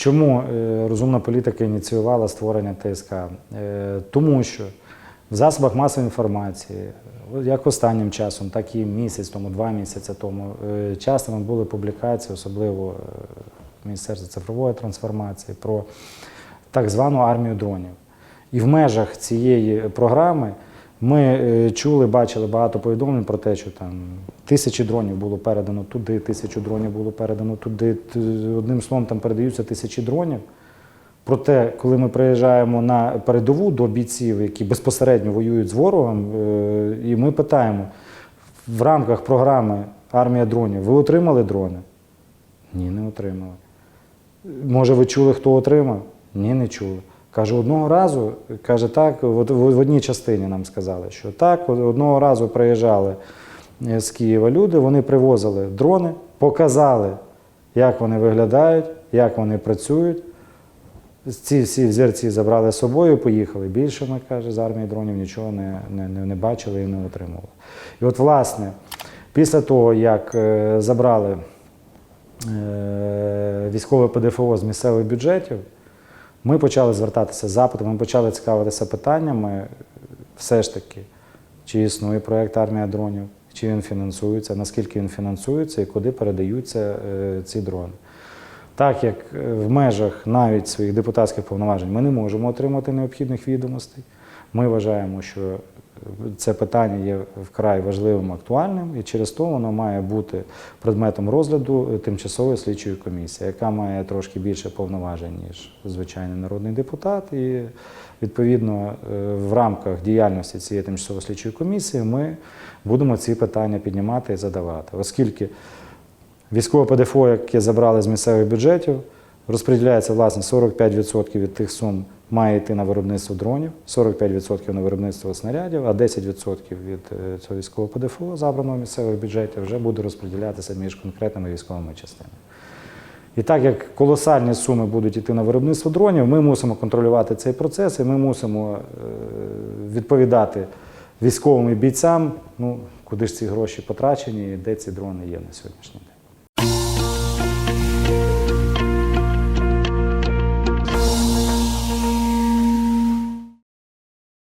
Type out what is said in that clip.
Чому е, розумна політика ініціювала створення ТСК? Е, Тому що в засобах масової інформації, як останнім часом, так і місяць тому, два місяці тому, е, часто були публікації, особливо Міністерства цифрової трансформації, про так звану армію дронів. І в межах цієї програми ми е, чули, бачили багато повідомлень про те, що там тисячі дронів було передано туди, тисячу дронів було передано туди. Одним словом, там передаються тисячі дронів. Проте, коли ми приїжджаємо на передову до бійців, які безпосередньо воюють з ворогом, е, і ми питаємо в рамках програми Армія дронів, ви отримали дрони? Ні, не отримали. Може, ви чули, хто отримав? Ні, не чули. Каже, одного разу, каже, так, в одній частині нам сказали, що так, одного разу приїжджали е, з Києва люди, вони привозили дрони, показали, як вони виглядають, як вони працюють. Ці всі взірці забрали з собою, поїхали. Більше ми каже, з армії дронів нічого не, не, не, не бачили і не отримували. І от, власне, після того, як е, забрали е, військове ПДФО з місцевих бюджетів, ми почали звертатися з запитами, ми почали цікавитися питаннями, все ж таки, чи існує проєкт армія дронів, чи він фінансується, наскільки він фінансується і куди передаються е, ці дрони. Так як е, в межах навіть своїх депутатських повноважень ми не можемо отримати необхідних відомостей, ми вважаємо, що це питання є вкрай важливим, актуальним, і через то воно має бути предметом розгляду тимчасової слідчої комісії, яка має трошки більше повноважень, ніж звичайний народний депутат. І відповідно е, в рамках діяльності цієї тимчасової слідчої комісії ми будемо ці питання піднімати і задавати, оскільки Військове ПДФО, яке забрали з місцевих бюджетів, розподіляється власне 45% від тих сум має йти на виробництво дронів, 45% на виробництво снарядів, а 10% від е, цього військового ПДФО, забраного місцевих бюджетів, вже буде розподілятися між конкретними військовими частинами. І так як колосальні суми будуть йти на виробництво дронів, ми мусимо контролювати цей процес і ми мусимо е, відповідати військовим і бійцям, ну, куди ж ці гроші потрачені і де ці дрони є на сьогоднішній день.